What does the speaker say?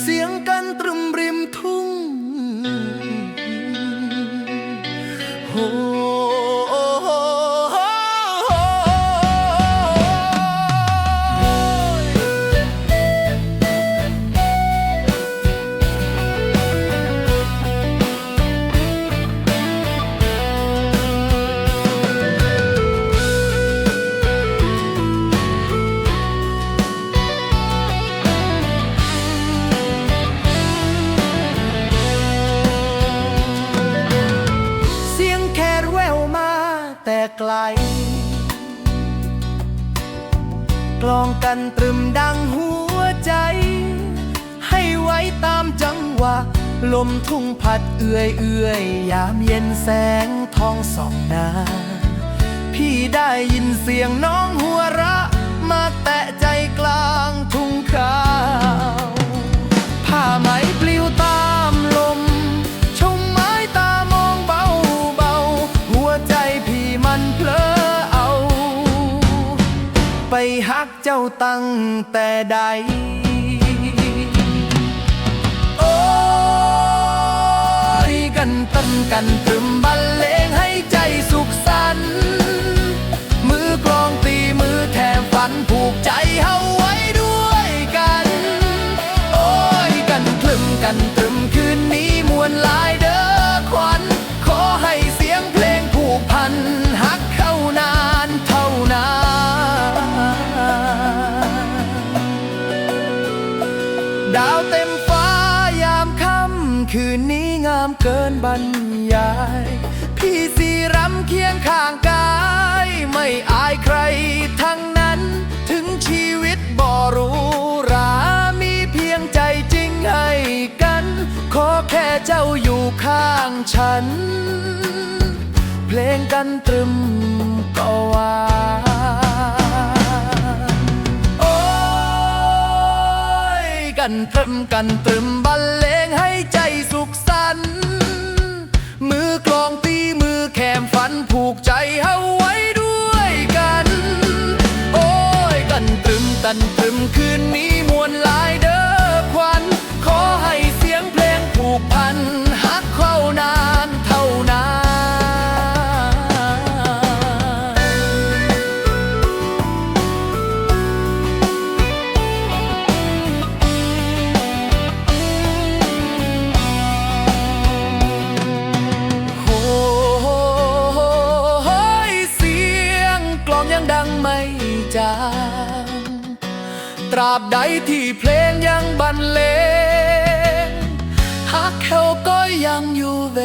เสียงกันตรึมริมทุ่ง แต่ไกล กลองกันตรึมดังหัวใจ ให้ไว้ตามจังหวะ ลมทุ่งพัดเอื่อยเอื่อยยามเย็นแสงทองส่องนา พี่ได้ยินเสียงน้องหัวเราะ ไปฮักเจ้าตั้งแต่ใด โอ้ยกันตั้งกัน ดาวเต็มฟ้ายามค่ำคืนนี้งามเกินบรรยาย พี่สีรำเคียงข้างกาย ไม่อายใครทั้งนั้น ถึงชีวิตบ่รู้รามีเพียงใจจริงให้กัน ขอแค่เจ้าอยู่ข้างฉัน เพลงกันตรึมก็ว่า กันตรึมกันตรึมบรรเลงให้ใจสุขสันต์มือกลองตีมือแคมฝันผูกใจเฮาไว จาง ตราบใดที่เพลงยังบรรเลงฮักเขาก็ยังอยู่เว